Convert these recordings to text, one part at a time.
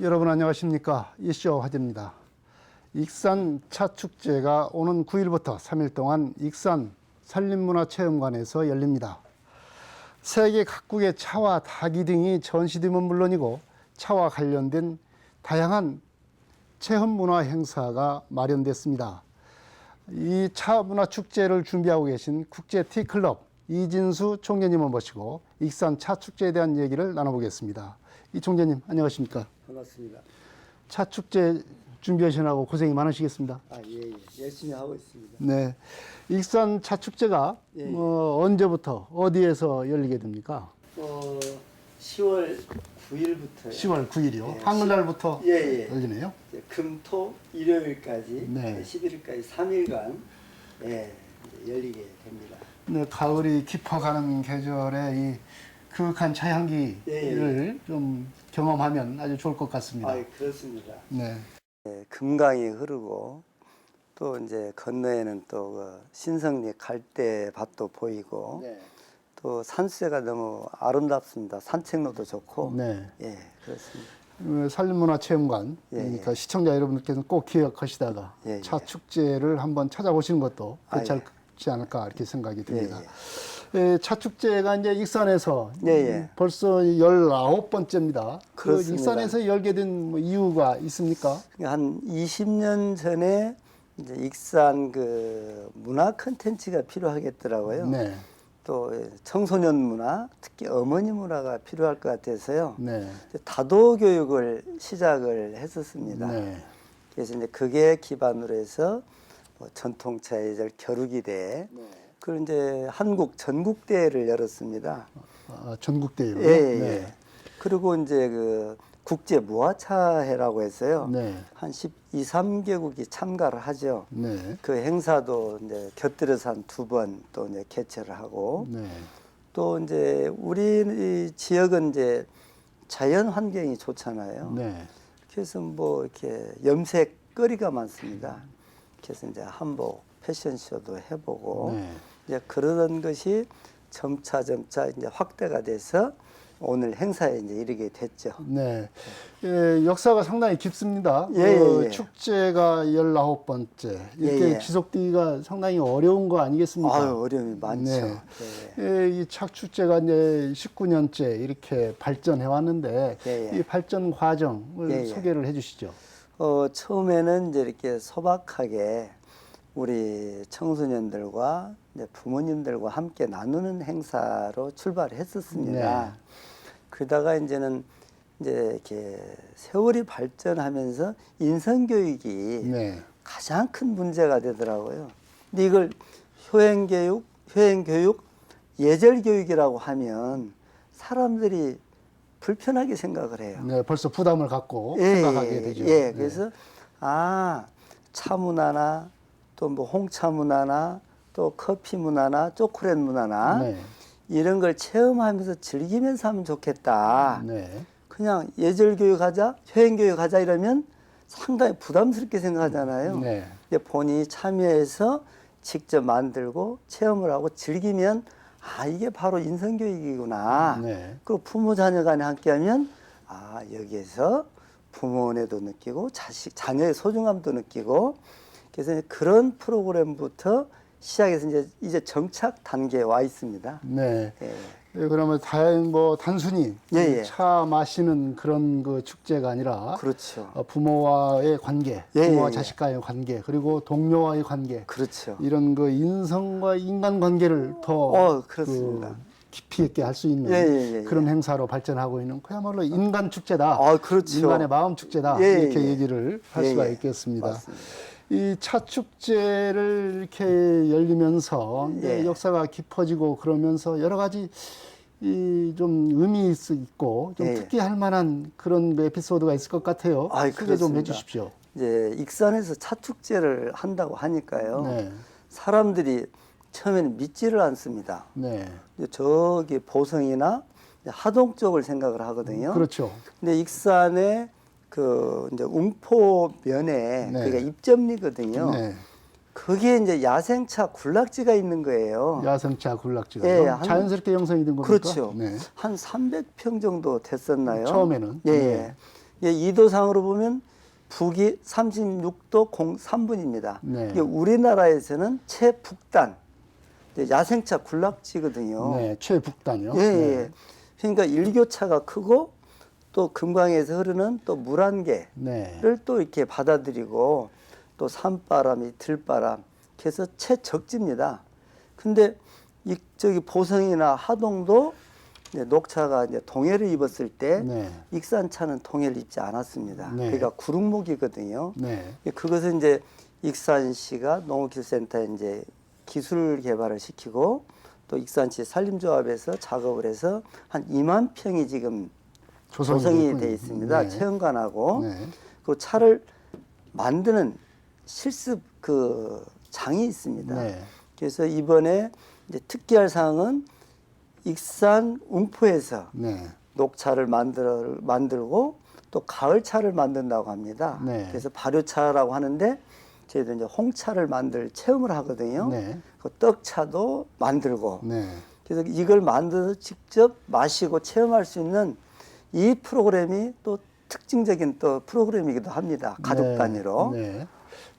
여러분 안녕하십니까 이쇼 화제입니다. 익산 차축제가 오는 9일부터 3일 동안 익산 산림문화체험관에서 열립니다. 세계 각국의 차와 닭이 등이 전시되면 물론이고 차와 관련된 다양한 체험 문화 행사가 마련됐습니다. 이 차 문화 축제를 준비하고 계신 국제 티클럽 이진수 총재님을 모시고 익산 차 축제에 대한 얘기를 나눠보겠습니다. 이 총재님 안녕하십니까? 반갑습니다. 차 축제 준비하시느라고 고생이 많으시겠습니다. 아, 예, 예. 열심히 하고 있습니다. 네. 익산 차 축제가 예, 예. 어, 언제부터 어디에서 열리게 됩니까? 어, 10월 9일부터요. 10월 9일이요. 네, 한글날부터 예, 예. 열리네요. 금토 일요일까지 네. 11일까지 3일간 예, 이제 열리게 됩니다. 네, 가을이 깊어가는 계절에 이 그윽한 차향기를 예, 좀 경험하면 아주 좋을 것 같습니다. 아, 그렇습니다. 네. 예, 금강이 흐르고 또 이제 건너에는 또 그 신성리 갈대밭도 보이고 네. 또 산수가 너무 아름답습니다. 산책로도 좋고 네. 예, 그렇습니다. 어, 산림문화체험관 예, 그러니까 시청자 여러분들께서는 꼭 기억하시다가 예, 차 예. 축제를 한번 찾아보시는 것도 아, 괜찮 지 않을까 이렇게 생각이 듭니다. 예, 예, 차 축제가 이제 익산에서 예, 예. 벌써 19번째입니다. 그. 익산에서 열게 된 뭐 이유가 있습니까? 한 20년 전에 이제 익산 그 문화 컨텐츠가 필요하겠더라고요. 네. 또 청소년 문화, 특히 어머니 문화가 필요할 것 같아서요. 네. 다도 교육을 시작을 했었습니다. 네. 그래서 이제 그게 기반으로 해서 뭐 전통차 예절 겨루기대, 그리고 이제 한국 전국대회를 열었습니다. 아, 전국대회요. 예, 예. 네. 그리고 이제 그 국제 무화차회라고 했어요. 네. 한 12, 3개국이 참가를 하죠. 네. 그 행사도 이제 곁들여서 한 두 번 또 이제 개최를 하고 네. 또 이제 우리 이 지역은 이제 자연 환경이 좋잖아요. 네. 그래서 뭐 이렇게 염색 거리가 많습니다. 그래서 이제 한복 패션쇼도 해보고 네. 이제 그러던 것이 점차 점차 이제 확대가 돼서 오늘 행사에 이제 이르게 됐죠. 네. 예, 역사가 상당히 깊습니다. 예, 그 예, 예. 축제가 19번째. 이렇게 예, 예. 지속되기가 상당히 어려운 거 아니겠습니까? 아유 어려움이 많죠. 네. 네. 예, 이 착축제가 이제 19년째 이렇게 발전해 왔는데 예, 예. 이 발전 과정을 예, 예. 소개를 해 주시죠. 어, 처음에는 이제 이렇게 소박하게 우리 청소년들과 부모님들과 함께 나누는 행사로 출발했었습니다. 네. 그러다가 이제는 이제 이렇게 세월이 발전하면서 인성 교육이 네. 가장 큰 문제가 되더라고요. 근데 이걸 효행 교육, 효행 교육, 예절 교육이라고 하면 사람들이 불편하게 생각을 해요. 네, 벌써 부담을 갖고 생각하게 예, 되죠. 예, 네. 그래서 아차 문화나 또 뭐 홍차 문화나 또 커피 문화나 초콜릿 문화나 네. 이런 걸 체험하면서 즐기면서 하면 좋겠다. 네. 그냥 예절 교육하자, 효행 교육하자 이러면 상당히 부담스럽게 생각하잖아요. 네. 근데 본인이 참여해서 직접 만들고 체험을 하고 즐기면 아 이게 바로 인성 교육이구나. 네. 그리고 부모 자녀 간에 함께하면 아 여기에서 부모 은혜도 느끼고 자식 자녀의 소중함도 느끼고 그래서 그런 프로그램부터 시작해서 이제 이제 정착 단계에 와 있습니다. 네. 예. 예, 그러면 다행 뭐 단순히 예, 예. 차 마시는 그런 그 축제가 아니라 그렇죠. 어, 부모와의 관계, 예, 부모와 예, 예. 자식과의 관계, 그리고 동료와의 관계, 그렇죠. 이런 그 인성과 인간 관계를 더 어, 그렇습니다. 그 깊이 있게 할 수 있는 예, 예, 예, 그런 행사로 발전하고 있는 그야말로 인간 축제다. 아, 그렇죠. 인간의 마음 축제다. 예, 이렇게 예. 얘기를 할 예, 수가 예. 있겠습니다. 맞습니다. 이 차 축제를 이렇게 열리면서 예. 역사가 깊어지고 그러면서 여러 가지 이 좀 의미 있고 좀 예. 특기할 만한 그런 에피소드가 있을 것 같아요. 아이, 소개 좀 그렇습니다. 해주십시오. 이제 익산에서 차 축제를 한다고 하니까요. 네. 사람들이 처음에는 믿지를 않습니다. 네. 이제 저기 보성이나 이제 하동 쪽을 생각을 하거든요. 그렇죠. 근데 익산의 그 이제 웅포면에 네. 그게 입점리거든요. 네. 그게 이제 야생차 군락지가 있는 거예요. 야생차 군락지가 예, 한- 자연스럽게 형성이 된 겁니까? 그렇죠. 네. 한 300평 정도 됐었나요? 처음에는? 예. 네. 예. 이도상으로 보면 북이 36도 03분입니다. 네. 이게 우리나라에서는 최북단 이제 야생차 군락지거든요. 네, 최북단이요. 예, 네. 예. 그러니까 일교차가 크고 또 금강에서 흐르는 또 물안개를 네. 또 이렇게 받아들이고 또 산바람이 들바람 그래서 최적지입니다. 근데 이 저기 보성이나 하동도 이제 녹차가 이제 동해를 입었을 때 네. 익산차는 동해를 입지 않았습니다. 네. 그러니까 구릉목이거든요. 네. 그것은 이제 익산시가 농업기술센터에 이제 기술 개발을 시키고 또 익산시 산림조합에서 작업을 해서 한 2만 평이 지금 조성이 조성이. 돼 있습니다. 네. 체험관하고 네. 그 차를 만드는 실습 그 장이 있습니다. 네. 그래서 이번에 이제 특기할 사항은 익산 웅포에서 네. 녹차를 만들 만들고 또 가을차를 만든다고 합니다. 네. 그래서 발효차라고 하는데 저희도 이제 홍차를 만들 체험을 하거든요. 네. 그 떡차도 만들고 네. 그래서 이걸 만들어서 직접 마시고 체험할 수 있는 이 프로그램이 또 특징적인 또 프로그램이기도 합니다. 가족 네. 단위로. 네.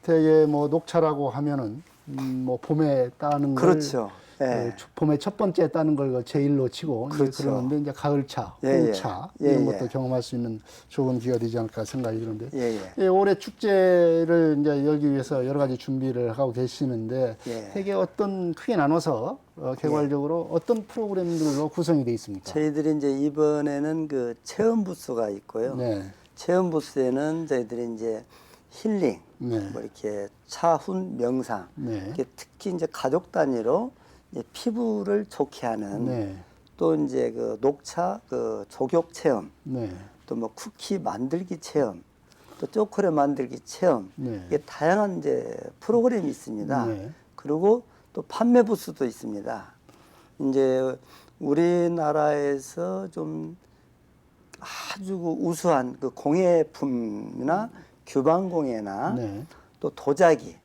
되게 뭐 녹차라고 하면은 음, 뭐 봄에 따는 걸 그렇죠. 예. 그 초- 봄에 첫 번째 따는 걸 제일로 치고 이제 그렇죠. 그러는데 이제 가을차, 예, 예. 홍차 예, 이런 예. 것도 경험할 수 있는 좋은 기회가 되지 않을까 생각이 드는데 예, 예. 예, 올해 축제를 이제 열기 위해서 여러 가지 준비를 하고 계시는데 예. 되게 어떤 크게 나눠서 어, 개괄적으로 어떤 프로그램들로 구성이 되어 있습니까? 저희들이 이제 이번에는 그 체험 부스가 있고요. 네, 체험 부스에는 저희들이 이제 힐링, 네. 뭐 이렇게 차훈 명상, 네. 이렇게 특히 이제 가족 단위로 이제 피부를 좋게 하는 네, 또 이제 그 녹차 그 조격 체험, 네, 또 뭐 쿠키 만들기 체험, 또 초콜릿 만들기 체험, 네. 이게 다양한 이제 프로그램이 있습니다. 네. 그리고 또 판매 부스도 있습니다. 이제 우리나라에서 좀 아주 그 우수한 그 공예품이나 규방공예나 네. 또 도자기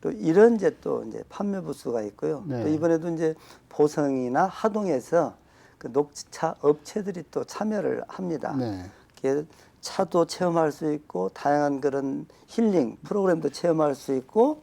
또 이런 이제 또 이제 판매 부스가 있고요. 네. 또 이번에도 이제 보성이나 하동에서 그 녹차 업체들이 또 참여를 합니다. 네. 차도 체험할 수 있고 다양한 그런 힐링 프로그램도 체험할 수 있고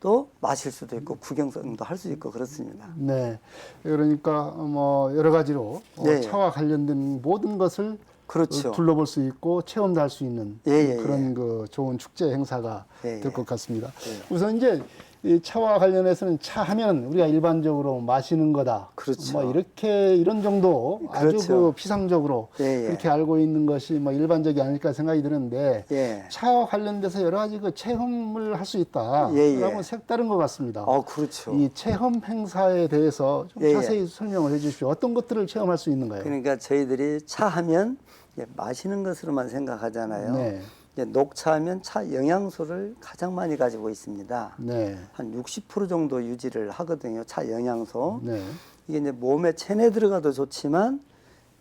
또 마실 수도 있고 구경도 할 수 있고 그렇습니다. 네. 그러니까 뭐 여러 가지로 어, 네. 차와 관련된 모든 것을 그렇죠. 어, 둘러볼 수 있고 체험도 할 수 있는 예, 예, 그런 그 좋은 축제 행사가 예, 될것 예. 같습니다. 예. 우선 이제 이 차와 관련해서는 차 하면 우리가 일반적으로 마시는 거다. 그렇죠. 뭐 이렇게 이런 정도 아주 그렇죠. 그 피상적으로 예, 예. 그렇게 알고 있는 것이 뭐 일반적이 아닐까 생각이 드는데 예. 차와 관련돼서 여러 가지 그 체험을 할 수 있다라고 예, 예. 색다른 것 같습니다. 어 그렇죠. 이 체험 행사에 대해서 좀 예, 예. 자세히 설명을 해주십시오. 어떤 것들을 체험할 수 있는가요? 그러니까 저희들이 차 하면 이제 마시는 것으로만 생각하잖아요. 네. 이제 녹차하면 차 영양소를 가장 많이 가지고 있습니다. 네, 한 60% 정도 유지를 하거든요. 차 영양소. 네, 이게 이제 몸에 체내 들어가도 좋지만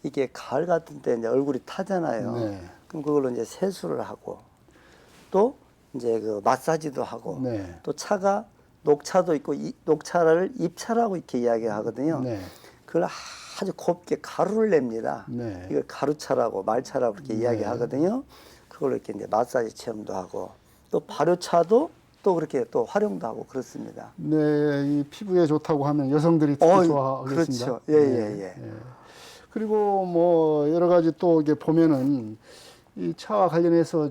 이게 가을 같은 때 이제 얼굴이 타잖아요. 네. 그럼 그걸로 이제 세수를 하고 또 이제 그 마사지도 하고 네. 또 차가 녹차도 있고 이, 녹차를 입차라고 이렇게 이야기하거든요. 네, 그걸 아주 곱게 가루를 냅니다. 네. 이걸 가루차라고 말차라고 이렇게 이야기하거든요. 그걸로 이렇게 이제 마사지 체험도 하고 또 발효차도 또 그렇게 또 활용도 하고 그렇습니다. 네, 이 피부에 좋다고 하면 여성들이 특히 어이, 좋아하겠습니다. 그렇죠. 예, 예, 예. 그리고 뭐 여러 가지 또 이게 보면은 이 차와 관련해서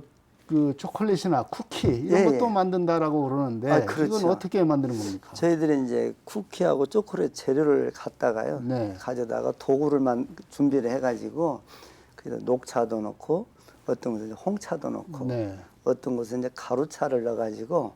그 초콜릿이나 쿠키 이런 예, 것도 예. 만든다라고 그러는데 아, 그렇죠. 이건 어떻게 만드는 겁니까? 저희들이 이제 쿠키하고 초콜릿 재료를 갖다가요. 네. 가져다가 도구를 만 준비를 해가지고 그래서 녹차도 넣고 어떤 이제 홍차도 넣고 네. 어떤 곳은 이제 가루차를 넣어가지고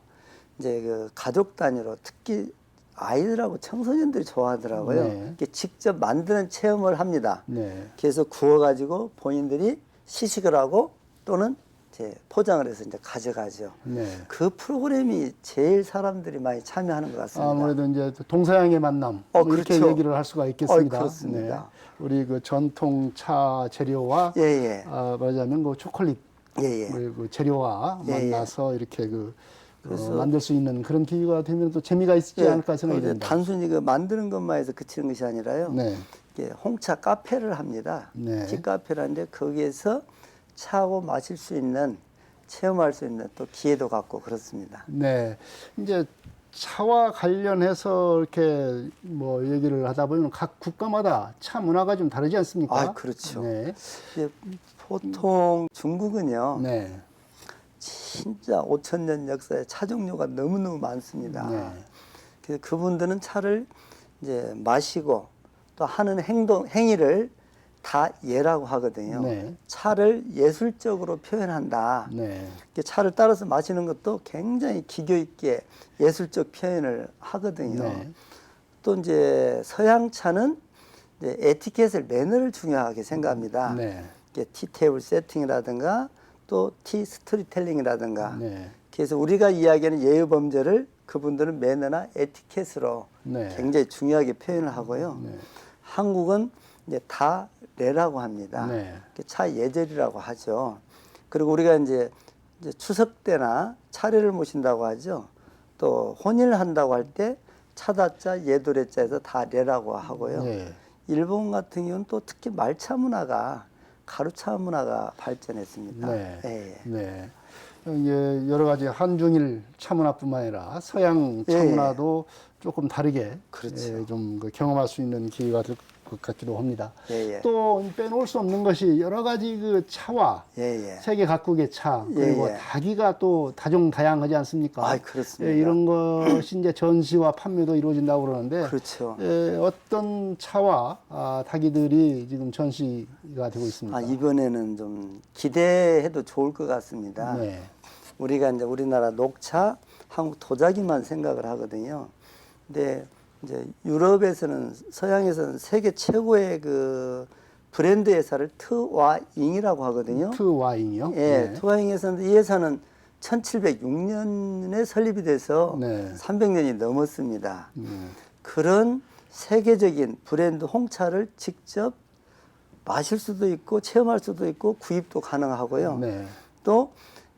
이제 그 가족 단위로 특히 아이들하고 청소년들이 좋아하더라고요. 네. 이렇게 직접 만드는 체험을 합니다. 네. 그래서 구워가지고 본인들이 시식을 하고 또는 이제 포장을 해서 이제 가져가죠. 네. 그 프로그램이 제일 사람들이 많이 참여하는 것 같습니다. 아무래도 이제 동서양의 만남 어, 뭐 이렇게 그렇죠. 얘기를 할 수가 있겠습니다. 어, 그렇습니다. 네. 우리 그 전통 차 재료와 예, 예. 아, 말하자면 그 초콜릿 예, 예. 그, 그 재료와 예, 예. 만나서 이렇게 그 어, 그래서- 만들 수 있는 그런 기회가 되면 또 재미가 있지 예, 않을까 생각이 듭니다. 단순히 그 만드는 것만 해서 그치는 것이 아니라요. 네. 홍차 카페를 합니다. 네. 티 카페라는데 거기에서 차하고 마실 수 있는 체험할 수 있는 또 기회도 갖고 그렇습니다. 네. 이제 차와 관련해서 이렇게 뭐 얘기를 하다 보면 각 국가마다 차 문화가 좀 다르지 않습니까? 아, 그렇죠. 네. 이제 보통 중국은요, 네. 진짜 5천 년 역사의 차 종류가 너무너무 많습니다. 네. 그래서 그분들은 차를 이제 마시고 또 하는 행동, 행위를 다 예라고 하거든요. 네. 차를 예술적으로 표현한다. 네. 차를 따라서 마시는 것도 굉장히 기교 있게 예술적 표현을 하거든요. 네. 또 이제 서양 차는 이제 에티켓을 매너를 중요하게 생각합니다. 네. 이게 티 테이블 세팅이라든가 또 티 스토리텔링이라든가 네. 그래서 우리가 이야기하는 예의 범죄를 그분들은 매너나 에티켓으로 네. 굉장히 중요하게 표현을 하고요. 네. 한국은 이제 다 례라고 합니다. 네. 차 예절이라고 하죠. 그리고 우리가 이제, 이제 추석 때나 차례를 모신다고 하죠. 또 혼인을 한다고 할 때 차다자 예도래자에서 다례라고 하고요. 네. 일본 같은 경우는 또 특히 말차 문화가 가루차 문화가 발전했습니다. 네. 예. 네. 이제 여러 가지 한중일 차문화뿐만 아니라 서양 예, 예. 차문화도 조금 다르게 그렇죠. 예, 좀그 경험할 수 있는 기회가 될 것 같기도 합니다. 예, 예. 또 빼놓을 수 없는 것이 여러 가지 그 차와 예, 예. 세계 각국의 차 그리고 예, 예. 다기가 또 다종 다양하지 않습니까? 아이, 그렇습니다. 예, 이런 것이 이제 전시와 판매도 이루어진다고 그러는데 그렇죠. 예, 어떤 차와 아, 다기들이 지금 전시가 되고 있습니다. 아, 이번에는 좀 기대해도 좋을 것 같습니다. 네. 우리가 이제 우리나라 녹차, 한국 도자기만 생각을 하거든요. 근데 이제 유럽에서는 서양에서는 세계 최고의 그 브랜드 회사를 트와잉이라고 하거든요. 트 와인이요? 예, 네. 트와잉에서는 이 회사는 1706년에 설립이 돼서 네. 300년이 넘었습니다. 음, 그런 세계적인 브랜드 홍차를 직접 마실 수도 있고 체험할 수도 있고 구입도 가능하고요. 네. 또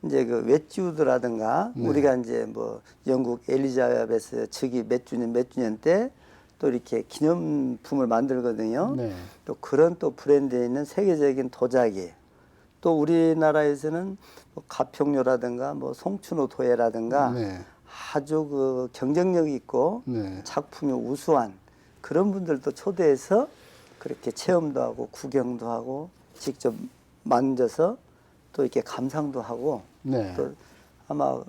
이제 그 웨지우드라든가 네. 우리가 이제 뭐 영국 엘리자베스 측이 몇 주년 몇 주년 때 또 이렇게 기념품을 만들거든요. 네. 또 그런 또 브랜드에 있는 세계적인 도자기 또 우리나라에서는 뭐 가평료라든가 뭐 송춘호 도예라든가 네. 아주 그 경쟁력 있고 네. 작품이 우수한 그런 분들도 초대해서 그렇게 체험도 하고 구경도 하고 직접 만져서 또 이렇게 감상도 하고 네. 또 아마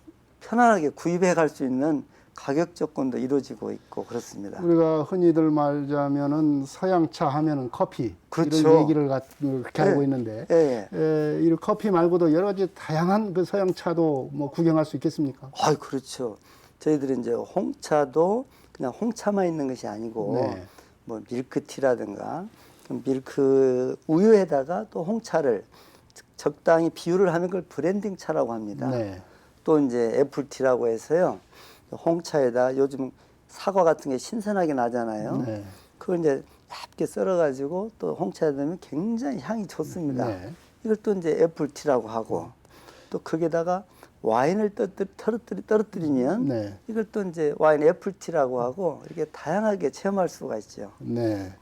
편안하게 구입해 갈 수 있는 가격 조건도 이루어지고 있고 그렇습니다. 우리가 흔히들 말하자면은 서양차 하면은 커피 그렇죠. 이런 얘기를 가- 그렇게 네. 하고 있는데 예. 예. 에, 이 커피 말고도 여러 가지 다양한 그 서양차도 뭐 구경할 수 있겠습니까? 아, 그렇죠. 저희들이 이제 홍차도 그냥 홍차만 있는 것이 아니고 네. 뭐 밀크티라든가 그 밀크 우유에다가 또 홍차를 적당히 비율을 하는 걸 브랜딩 차라고 합니다. 네. 또 이제 애플티라고 해서요. 홍차에다 요즘 사과 같은 게 신선하게 나잖아요. 네. 그걸 이제 얇게 썰어가지고 또 홍차에 넣으면 굉장히 향이 좋습니다. 네. 이걸 또 이제 애플티라고 하고 또 거기에다가 와인을 떨어뜨리, 떨어뜨리, 떨어뜨리면 네. 이걸 또 이제 와인 애플티라고 하고 이렇게 다양하게 체험할 수가 있죠. 네.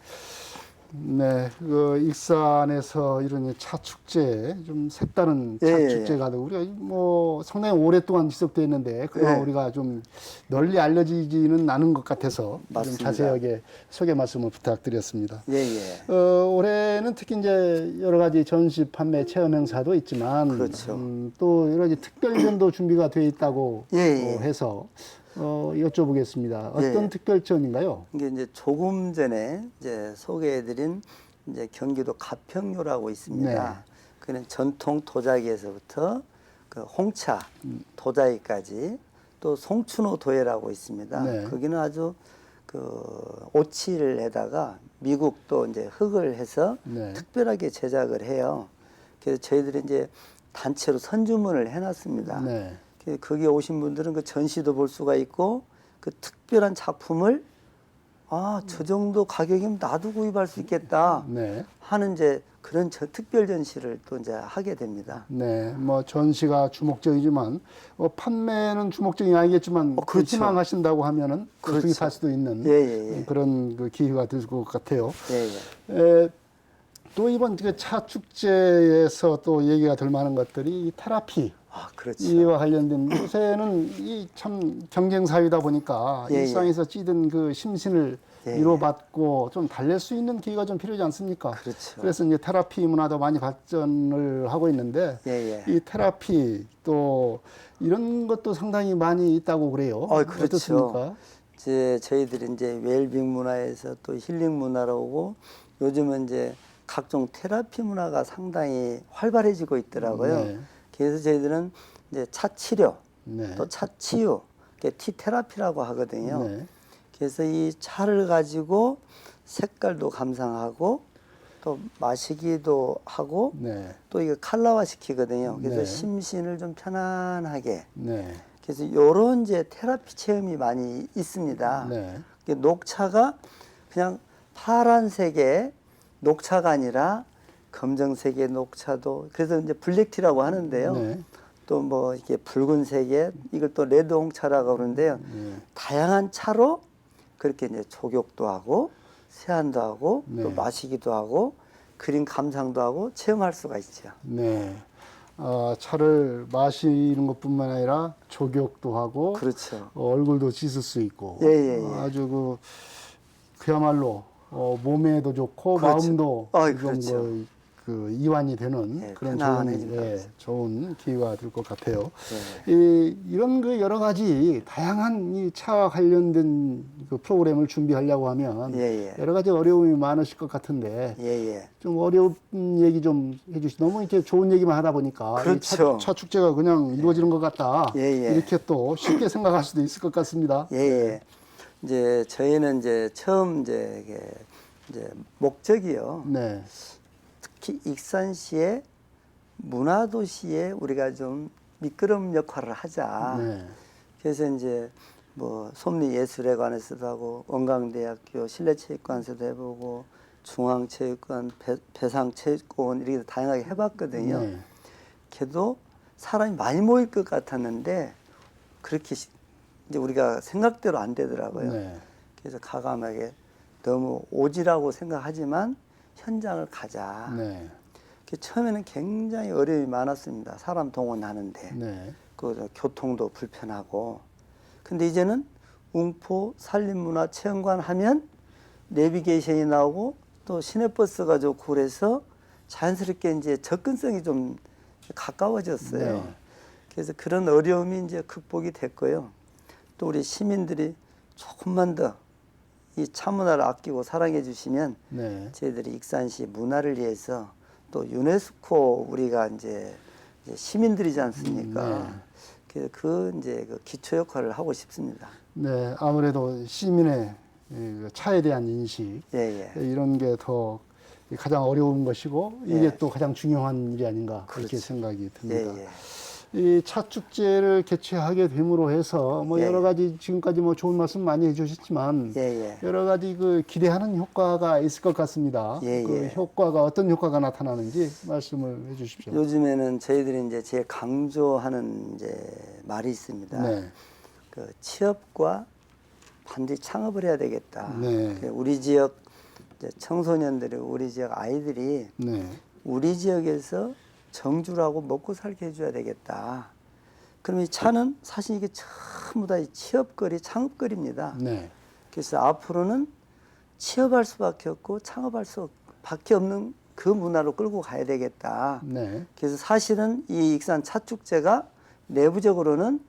네, 그 익산에서 이런 차 축제 좀 색다른 차 예, 예, 축제가 되고 우리가 뭐 상당히 오랫동안 지속돼 있는데 그동안 예. 우리가 좀 널리 알려지지는 않은 것 같아서 좀 맞습니다. 자세하게 소개 말씀을 부탁드렸습니다. 예, 예. 어, 올해는 특히 이제 여러 가지 전시 판매 체험 행사도 있지만 그렇죠. 음, 또 여러 가지 특별 전도 준비가 돼 있다고 예, 예. 어, 해서 어, 여쭤보겠습니다. 어떤 예. 특별전인가요? 이게 이제 조금 전에 이제 소개해드린 이제 경기도 가평료라고 있습니다. 네. 그는 전통 도자기에서부터 그 홍차 도자기까지 또 송춘호 도예라고 있습니다. 네. 거기는 아주 그 오칠을 해다가 미국 또 이제 흙을 해서 네. 특별하게 제작을 해요. 그래서 저희들이 이제 단체로 선주문을 해놨습니다. 네. 그- 거기 오신 분들은 그 전시도 볼 수가 있고 그 특별한 작품을 아 저 정도 가격이면 나도 구입할 수 있겠다 네. 하는 이제 그런 저 특별 전시를 또 이제 하게 됩니다. 네, 뭐 전시가 주목적이지만 어, 판매는 주목적이 아니겠지만 어, 그렇죠. 희망하신다고 하면은 또 그렇죠. 구입할 수도 있는 예, 예, 예. 그런 그 기회가 될 것 같아요. 예, 예. 에, 또 이번 그 차 축제에서 또 얘기가 될 만한 것들이 이 테라피 아 그렇죠. 이와 관련된 요새는 이 참 경쟁 사회다 보니까 예, 예. 일상에서 찌든 그 심신을 예, 예. 위로받고 좀 달랠 수 있는 기회가 좀 필요하지 않습니까? 그렇죠. 그래서 이제 테라피 문화도 많이 발전을 하고 있는데 예, 예. 이 테라피 또 이런 것도 상당히 많이 있다고 그래요. 어, 그렇죠. 어떻습니까? 이제 저희들이 이제 웰빙 문화에서 또 힐링 문화로 오고 요즘은 이제 각종 테라피 문화가 상당히 활발해지고 있더라고요. 네. 그래서 저희들은 이제 차 치료 네. 또 차 치유, 그게 티 테라피라고 하거든요. 네. 그래서 이 차를 가지고 색깔도 감상하고 또 마시기도 하고 네. 또 이거 칼라화 시키거든요. 그래서 네. 심신을 좀 편안하게 네. 그래서 요런 이제 테라피 체험이 많이 있습니다. 네. 녹차가 그냥 파란색의 녹차가 아니라 검정색의 녹차도 그래서 이제 블랙티라고 하는데요. 네. 또뭐 이게 붉은색의 이걸 또 레드 홍차라고 그러는데요. 네. 다양한 차로 그렇게 이제 조격도 하고 세안도 하고 또 네. 마시기도 하고 그림 감상도 하고 체험할 수가 있죠. 네. 어, 차를 마시는 것뿐만 아니라 조격도 하고 그렇죠. 어, 얼굴도 씻을 수 있고 예, 예, 예. 어, 아주 그 그야말로 어, 몸에도 좋고 그렇죠. 마음도 어이, 좀 그렇죠. 그, 그 이완이 되는 예, 그런 좋은, 예. 좋은 기회가 될 것 같아요. 네. 이, 이런 그 여러 가지 다양한 이 차와 관련된 그 프로그램을 준비하려고 하면 예, 예. 여러 가지 어려움이 많으실 것 같은데 예, 예. 좀 어려운 얘기 좀 해주시. 너무 이렇게 좋은 얘기만 하다 보니까 이 그렇죠. 차, 차 축제가 그냥 이루어지는 것 같다. 예, 예. 이렇게 또 쉽게 생각할 수도 있을 것 같습니다. 예, 예. 이제 저희는 이제 처음 이제 이제 목적이요. 네, 특히 익산시의 문화도시에 우리가 좀 미끄럼 역할을 하자. 네, 그래서 이제 뭐 솜리예술회관에서도 하고 원광대학교 실내체육관에서도 해보고 중앙체육관, 배, 배상체육관 이렇게 다양하게 해봤거든요. 네, 걔도 사람이 많이 모일 것 같았는데 그렇게 시- 이제 우리가 생각대로 안 되더라고요. 네, 그래서 가감하게 너무 오지라고 생각하지만 현장을 가자. 네, 그 처음에는 굉장히 어려움이 많았습니다. 사람 동원하는데 네, 그 교통도 불편하고. 근데 이제는 웅포 산림문화 체험관 하면 내비게이션이 나오고 또 시내버스가 좋고 그래서 자연스럽게 이제 접근성이 좀 가까워졌어요. 네. 그래서 그런 어려움이 이제 극복이 됐고요. 또 우리 시민들이 조금만 더 이 차문화를 아끼고 사랑해 주시면 네, 저희들이 익산시 문화를 위해서 또 유네스코 우리가 이제 시민들이지 않습니까? 네. 그래서 그 이제 그 기초 역할을 하고 싶습니다. 네. 아무래도 시민의 이그 차에 대한 인식 예, 예. 이런 게 더 가장 어려운 것이고 이게 예. 또 가장 중요한 일이 아닌가 그렇게 그렇죠. 생각이 예, 듭니다. 예. 이차 축제를 개최하게 됨으로 해서 뭐 예. 여러 가지 지금까지 뭐 좋은 말씀 많이 해주셨지만 예, 예. 여러 가지 그 기대하는 효과가 있을 것 같습니다. 예, 그 예. 효과가 어떤 효과가 나타나는지 말씀을 해주십시오. 요즘에는 저희들이 이제 제일 강조하는 이제 말이 있습니다. 네, 그 취업과 반드시 창업을 해야 되겠다. 네. 그 우리 지역 청소년들이 우리 지역 아이들이 네, 우리 지역에서 정주를 하고 먹고 살게 해줘야 되겠다. 그럼 이 차는 사실 이게 전부 다이 취업거리, 창업거리입니다. 네, 그래서 앞으로는 취업할 수밖에 없고 창업할 수밖에 없는 그 문화로 끌고 가야 되겠다. 네, 그래서 사실은 이 익산 차축제가 내부적으로는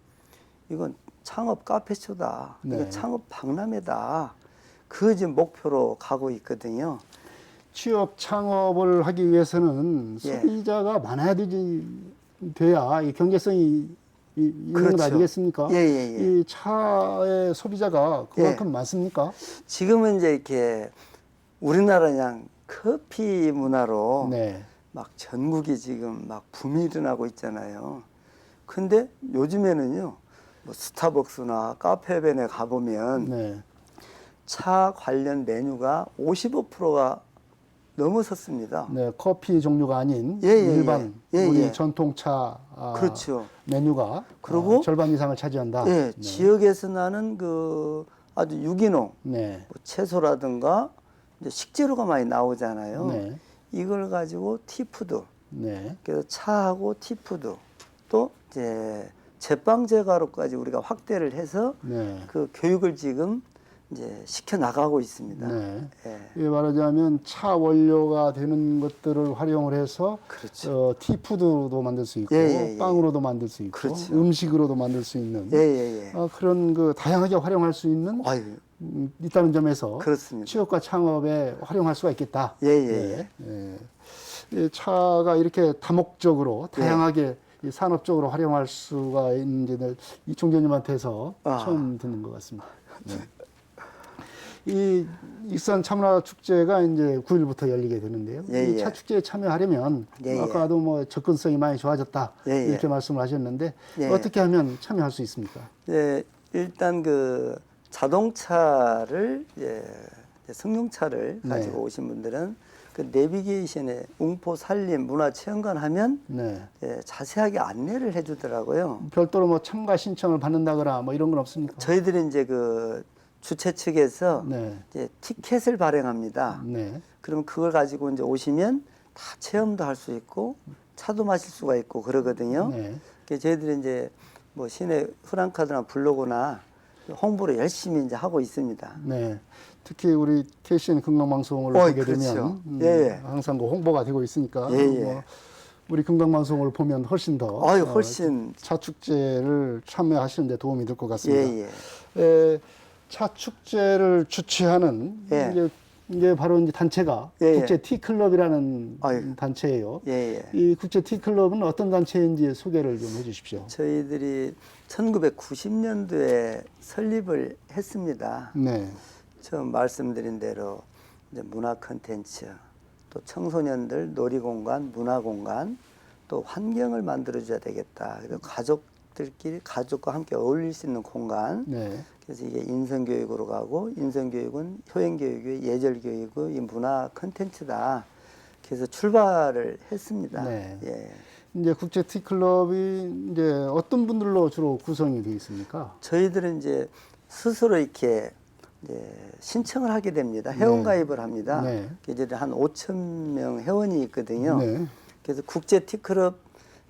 이건 창업 카페쇼다. 네. 창업 박람회다. 그 지금 목표로 가고 있거든요. 취업 창업을 하기 위해서는 예. 소비자가 많아야 되지 돼야 이 경제성이 이- 있는 그렇죠. 것 아니겠습니까? 예, 예, 예. 이 차의 소비자가 그만큼 많습니까? 지금은 이제 이렇게 우리나라 그냥 커피 문화로 네, 막 전국이 지금 막 붐이 일어나고 있잖아요. 근데 요즘에는요, 뭐 스타벅스나 카페벤에 가보면 네. 차 관련 메뉴가 55%가 넘어섰습니다. 네, 커피 종류가 아닌 예, 예, 일반 예. 예, 우리 예. 전통차 아, 그렇죠. 메뉴가 그리고 어, 절반 이상을 차지한다. 예, 지역에서 나는 그 아주 유기농, 네. 뭐 채소라든가 이제 식재료가 많이 나오잖아요. 네. 이걸 가지고 티푸드, 네. 그래서 차하고 티푸드 또 이제 제빵 제과로까지 우리가 확대를 해서 네. 그 교육을 지금 이제 시켜 나가고 있습니다. 네. 예. 이 말하자면 차 원료가 되는 것들을 활용을 해서 그렇죠. 어, 티푸드도 만들 수 있고 예, 예, 예. 빵으로도 만들 수 있고 그렇죠. 음식으로도 만들 수 있는 예, 예, 예. 어, 그런 그 다양하게 활용할 수 있는 아유, 음, 있다는 점에서 그렇습니다. 취업과 창업에 활용할 수가 있겠다. 예, 예, 예. 예. 이 차가 이렇게 다목적으로 예. 다양하게 이 산업적으로 활용할 수가 있는지는 이 총재님한테서 아. 처음 듣는 것 같습니다. 네. 이 익산 참라 축제가 이제 9일부터 열리게 되는데요. 예, 이 예. 차 축제에 참여하려면 예, 예. 아까도 뭐 접근성이 많이 좋아졌다 예, 예. 이렇게 말씀을 하셨는데 예. 어떻게 하면 참여할 수 있습니까? 예, 일단 그 자동차를 예, 승용차를 네. 가지고 오신 분들은 그 내비게이션에 웅포 산림 문화체험관 하면 네. 예, 자세하게 안내를 해주더라고요. 별도로 뭐 참가 신청을 받는다거나 뭐 이런 건 없습니까? 저희들이 이제 그 주최 측에서 네. 이제 티켓을 발행합니다. 네. 그러면 그걸 가지고 이제 오시면 다 체험도 할 수 있고 차도 마실 수가 있고 그러거든요. 네. 저희들이 이제 뭐 시내 프랑카드나 블로그나 홍보를 열심히 이제 하고 있습니다. 네. 특히 우리 KCN 금강방송을 어이, 보게 그렇죠. 되면 음, 예, 예. 항상 그 홍보가 되고 있으니까 예, 예. 뭐 우리 금강방송을 보면 훨씬 더 아유, 어, 훨씬 차 축제를 참여하시는 데 도움이 될 것 같습니다. 예, 예. 에, 차 축제를 주최하는 예. 이게, 이게 바로 이제 단체가 예, 예. 국제 티 클럽이라는 아유. 단체예요. 예, 예. 이 국제 티 클럽은 어떤 단체인지 소개를 좀 해주십시오. 저희들이 1990년도에 설립을 했습니다. 네, 처음 말씀드린 대로 이제 문화 컨텐츠, 또 청소년들 놀이공간, 문화공간, 또 환경을 만들어줘야 되겠다. 그리고 가족 들끼리 가족과 함께 어울릴 수 있는 공간. 네, 그래서 이게 인성 교육으로 가고 인성 교육은 효행 교육의 예절 교육의 이 문화 컨텐츠다. 그래서 출발을 했습니다. 네. 예. 이제 국제 티 클럽이 이제 어떤 분들로 주로 구성이 되어 있습니까? 저희들은 이제 스스로 이렇게 이제 신청을 하게 됩니다. 회원 네. 가입을 합니다. 네. 이제 한 5천 명 회원이 있거든요. 네, 그래서 국제 티클럽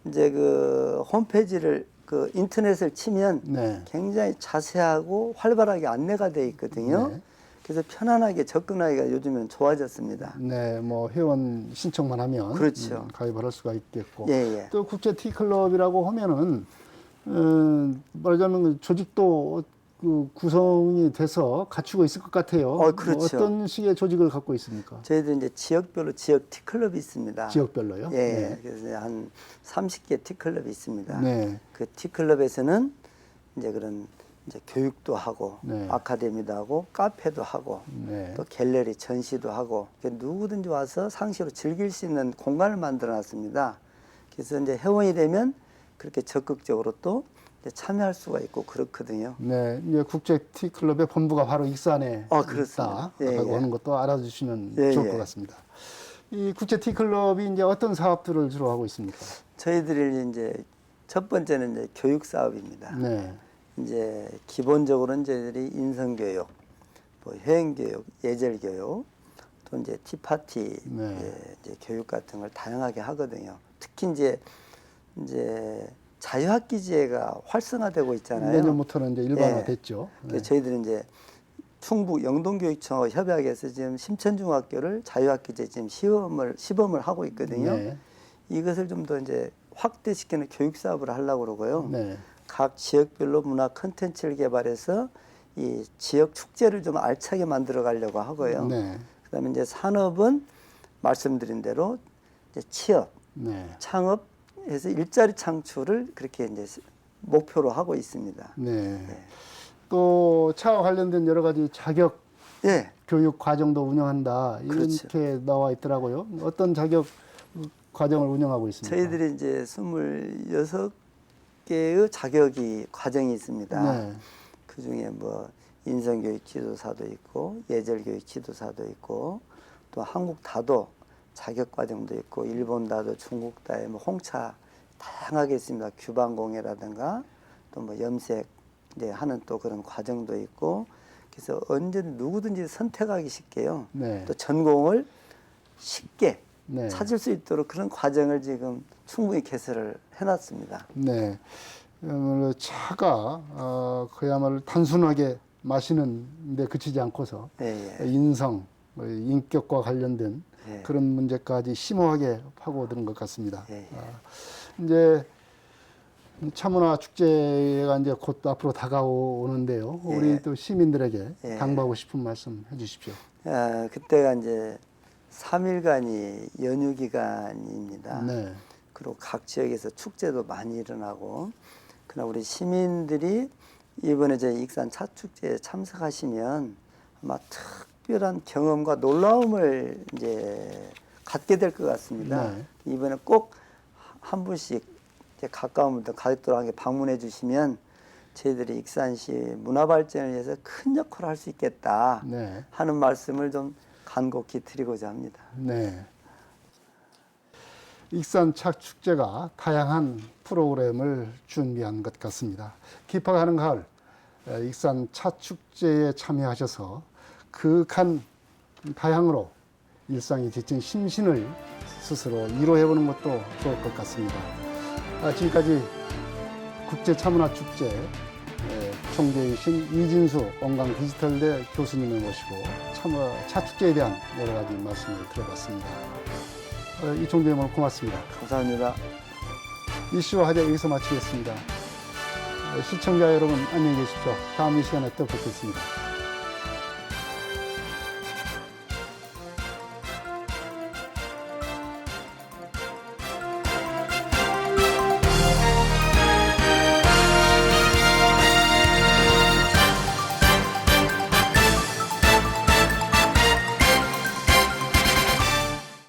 이제 그 홈페이지를 그 인터넷을 치면 네, 굉장히 자세하고 활발하게 안내가 돼 있거든요. 네. 그래서 편안하게 접근하기가 요즘은 좋아졌습니다. 네, 뭐 회원 신청만 하면 그렇죠. 음, 가입을 할 수가 있겠고 예, 예. 또 국제 티 클럽이라고 하면은 음, 말하자면 그 조직도 그 구성이 돼서 갖추고 있을 것 같아요. 어, 그렇죠. 뭐 어떤 식의 조직을 갖고 있습니까? 저희들 이제 지역별로 지역 티클럽이 있습니다. 지역별로요? 예. 네. 그래서 이제 한 30개 티클럽이 있습니다. 네. 그 티클럽에서는 이제 그런 이제 교육도 하고 네. 아카데미도 하고 카페도 하고 네. 또 갤러리 전시도 하고 누구든지 와서 상시로 즐길 수 있는 공간을 만들어 놨습니다. 그래서 이제 회원이 되면 그렇게 적극적으로 또 참여할 수가 있고 그렇거든요. 네, 이제 국제 티 클럽의 본부가 바로 익산에 아, 그렇습니다. 있다. 예, 예. 하는 것도 알아주시면 예, 좋을 예. 것 같습니다. 이 국제 티 클럽이 이제 어떤 사업들을 주로 하고 있습니까? 저희들이 이제 첫 번째는 이제 교육 사업입니다. 네, 이제 기본적으로는 저희들이 인성 교육, 뭐 여행교육, 예절 교육, 또 이제 티파티 네. 예, 이제 교육 같은 걸 다양하게 하거든요. 특히 이제 이제 자유학기제가 활성화되고 있잖아요. 내년부터는 이제 일반화됐죠. 그 네. 저희들은 이제 충북 영동교육청과 협약해서 지금 심천중학교를 자유학기제 지금 시험을 시범을 하고 있거든요. 네. 이것을 좀 더 이제 확대시키는 교육 사업을 하려고 그러고요. 네. 각 지역별로 문화 컨텐츠를 개발해서 이 지역 축제를 좀 알차게 만들어 가려고 하고요. 네. 그다음에 이제 산업은 말씀드린 대로 이제 취업, 네. 창업 해서 일자리 창출을 그렇게 이제 목표로 하고 있습니다. 네. 또 차와 관련된 여러 가지 자격 예. 교육 과정도 운영한다. 그렇죠. 이렇게 나와 있더라고요. 어떤 자격 과정을 운영하고 있습니까? 저희들이 이제 26개의 자격이 과정이 있습니다. 네. 그 중에 뭐 인성교육 지도사도 있고 예절교육 지도사도 있고 또 한국 다도 자격 과정도 있고 일본 다도 중국 다에 뭐 홍차 다양하게 있습니다. 규방공예라든가 또 뭐 염색 이제 하는 또 그런 과정도 있고 그래서 언제 누구든지 선택하기 쉽게요. 네. 또 전공을 쉽게 네. 찾을 수 있도록 그런 과정을 지금 충분히 개설을 해놨습니다. 네. 그야말로 차가 어, 그야말로 단순하게 마시는 데 그치지 않고서 예, 예. 인성, 뭐 인격과 관련된 예. 그런 문제까지 심오하게 파고드는 것 같습니다. 예, 예. 아, 이제 차문화 축제가 이제 곧 앞으로 다가오는데요. 예. 우리 또 시민들에게 예. 당부하고 싶은 말씀 해주십시오. 아, 그때가 이제 3일간이 연휴 기간입니다. 네. 그리고 각 지역에서 축제도 많이 일어나고 그러나 우리 시민들이 이번에 저 익산 차축제에 참석하시면 아마 특 별한 경험과 놀라움을 이제 갖게 될 것 같습니다. 네. 이번에 꼭 한 분씩 가까운 분들 가족들과 함께 방문해 주시면 저희들이 익산시 문화 발전을 위해서 큰 역할을 할 수 있겠다 네. 하는 말씀을 좀 간곡히 드리고자 합니다. 네. 익산 차 축제가 다양한 프로그램을 준비한 것 같습니다. 깊어가는 가을 에, 익산 차 축제에 참여하셔서 그한 다양으로 일상에 지친 심신을 스스로 위로해보는 것도 좋을 것 같습니다. 아, 지금까지 국제 차문화 축제 에, 총재이신 이진수 원광 디지털대 교수님을 모시고 참화 차 축제에 대한 여러 가지 말씀을 들어봤습니다. 어, 이 총재님 오늘 고맙습니다. 감사합니다. 이슈와 화제 여기서 마치겠습니다. 어, 시청자 여러분 안녕히 계십시오. 다음 이 시간에 또 뵙겠습니다.